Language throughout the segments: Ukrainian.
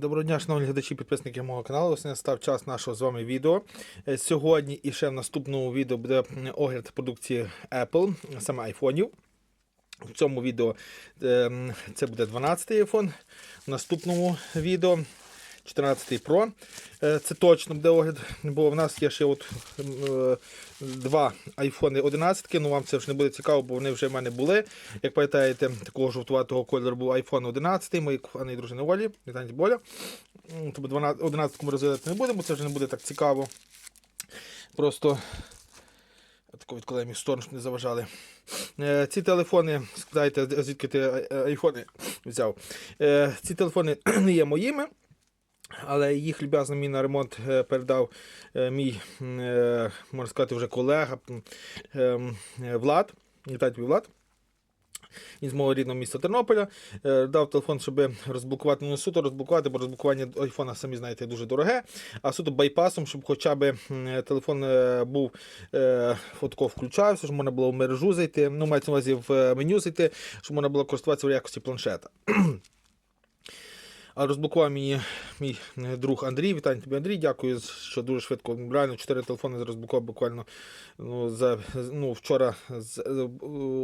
Доброго дня, шановні глядачі, підписники мого каналу. Ось настав час нашого з вами відео. Е, Сьогодні і ще в наступному відео буде огляд продукції Apple, саме айфонів. В цьому відео е, це буде 12-й iPhone. В наступному відео 14 Pro. Е, Це точно буде огляд, бо в нас є ще от е, два iPhone 11. Ну вам це вже не буде цікаво, бо вони вже в мене були. Як пам'ятаєте, такого жовтуватого кольору був iPhone 11, моїй коханої дружини Олі, вітання Боля. Тобто 11 ми розглядати не будемо, бо це вже не буде так цікаво. Просто тако відкладаємо в сторону, щоб не заважали. Е, Ці телефони, складайте, звідки ти айфони взяв. Ці телефони не є моїми. Але їх люб'язно мені на ремонт е, передав е, мій, е, можна сказати, вже колега м, е, м, е, Влад. Вітаю Влад. Він з мого рідного міста Тернополя. Дав телефон, щоб розблокувати, ну суто розблокувати, бо розблокування айфона, самі знаєте, дуже дороге. А суто байпасом, щоб хоча б телефон був фотко включався, щоб можна було в мережу зайти. Ну, мається на увазі в меню зайти, щоб можна було користуватися в якості планшета. Розблокував мені мій е, друг Андрій. Вітання тобі, Андрій. Дякую, що дуже швидко. Реально, чотири телефони розблокував буквально ну, за, ну, вчора. Е,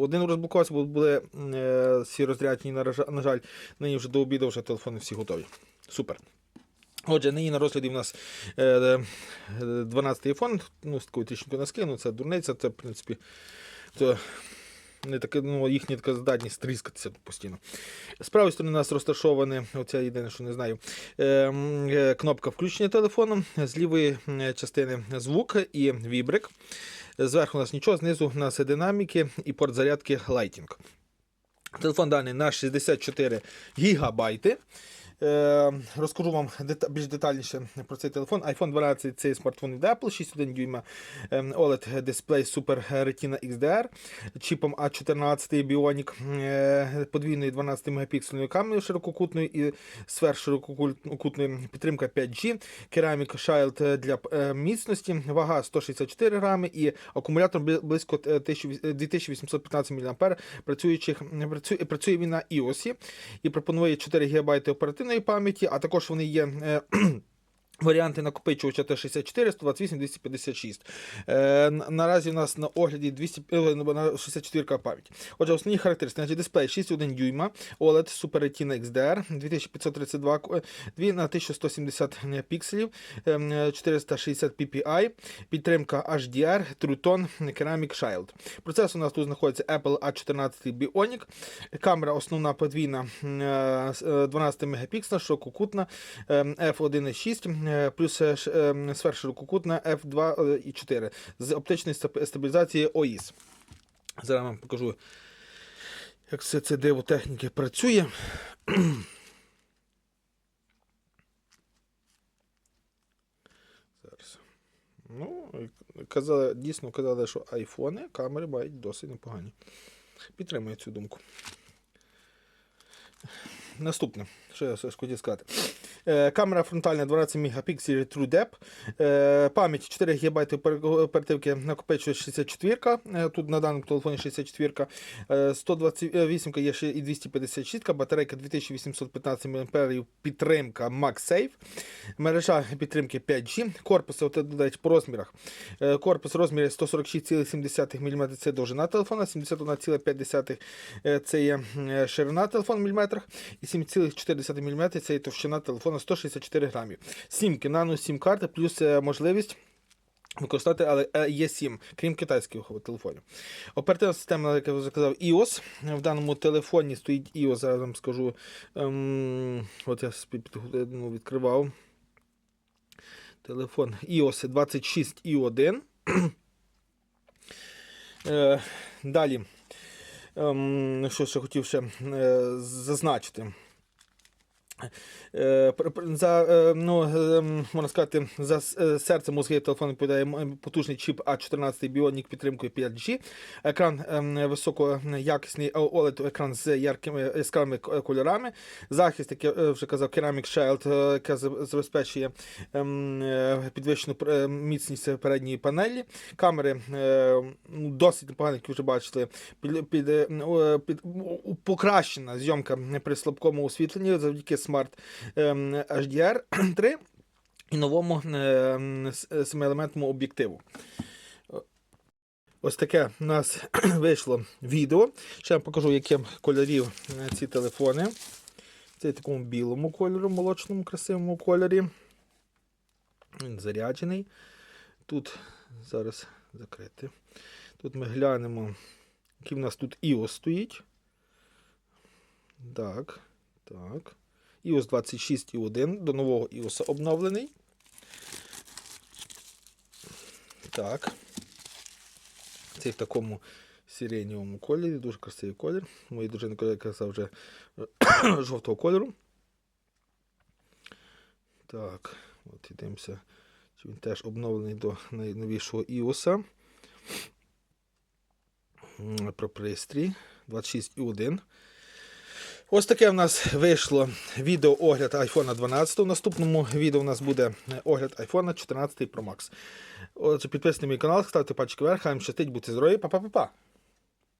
один розблокувався, бо були е, всі розряджені, на, жаль, нині вже до обіду вже телефони всі готові. Супер. Отже, нині на розгляді в нас е, е, 12-й iPhone, ну, з такою трішки не скину, це дурниця, це, в принципі, це не таке, ну, їхня така здатність тріскатися постійно. З правої сторони у нас розташоване, оця єдине, що не знаю, е, е, кнопка включення телефону, з лівої частини звук і вібрик. Зверху у нас нічого, знизу у нас динаміки і порт зарядки Lighting. Телефон даний на 64 гігабайти. Е, розкажу вам більш детальніше про цей телефон. iPhone 12 це смартфон від Apple, 6,1 дюйма ем, OLED дисплей Super Retina XDR, чіпом A14 Bionic, е, подвійною 12 мегапіксельною камерою ширококутною і сфер ширококутною підтримка 5G, Ceramic Shield для е, міцності, вага 164 грами і акумулятор близько е, 1000 2815 мАh, працюючих, працює, працює він на iOS і пропонує 4 ГБ оперативної пам'яті, а також вони є. е, Варіанти накопичувача Т64, 128, 256. Е, наразі у нас на огляді 200, е, на 64 пам'ять. Отже, основні характеристики. Значить, дисплей 6,1 дюйма, OLED Super Retina XDR, 2532, 2 на 1170 пікселів, ем, е, 460 ppi, підтримка HDR, True Tone, Ceramic Shield. Процесор у нас тут знаходиться Apple A14 Bionic, камера основна подвійна м, е, с- е, 12 мегапіксельна, ширококутна, ем, f1.6, е, плюс е, ем, сфер ширококутна f2.4 з оптичною стаб- стабілізацією OIS. Зараз вам покажу, як все це диво техніки працює. Зараз. Ну, казали, дійсно казали, що айфони камери мають досить непогані. Підтримую цю думку. Наступне, що я хотів сказати. Е, камера фронтальна 12 мегапікселів True. Е, пам'ять 4 ГБ оперативки накопичує 64. Е, тут на даному телефоні 64. Е, 128 є ще і 256. Батарейка 2815 мАh. Підтримка MagSafe. Мережа підтримки 5G. Корпус, от, до по розмірах. Корпус розмірі 146,7 мм це довжина телефона, 71,5 е, це є ширина телефону в міліметрах, і 7,4 мм це є товщина телефона 164 грамів. Сімки, нано сім карти, плюс е, можливість. Використати, але е, є 7, крім китайських телефонів. Оперативна система, як я вже казав, iOS. В даному телефоні стоїть iOS, зараз вам скажу. Ем, от я ну, відкривав. Телефон iOS 26 і 1. Е, далі. Ем, що ще хотів ще е, зазначити. Е, За, е, ну, е, можна сказати, за е, серце мозги телефону відповідає потужний чіп А14 Bionic підтримкою 5G. Екран ем, високоякісний OLED екран з яркими яскравими кольорами. Захист, як я вже казав, Ceramic Shield, яке забезпечує ем, підвищену міцність передньої панелі. Камери ну, досить непогані, як ви вже бачили. Під, під, ну, під, покращена зйомка при слабкому освітленні завдяки Smart ем, HDR 3 і новому ем, 7-елементному об'єктиву. Ось таке у нас вийшло відео. Ще вам покажу, яким кольорів е, ці телефони. Це в такому білому кольору, молочному, красивому кольорі. Він заряджений. Тут зараз закрити. Тут ми глянемо, який в нас тут iOS стоїть. Так, так. iOS 26.1 до нового iOS обновлений. Так. Цей в такому сиренєвому кольорі, дуже красивий колір. Мої дружини казав вже жовтого кольору. Так, от ідемося. Чи він теж обновлений до найновішого iOS. Про пристрій 26.1. Ось таке в нас вийшло відео огляд iPhone 12. В наступному відео у нас буде огляд iPhone 14 Pro Max. Отже, підписуйтесь на мій канал, ставте пальчики вверх, хай вам щастить, будьте здорові, па-па-па-па!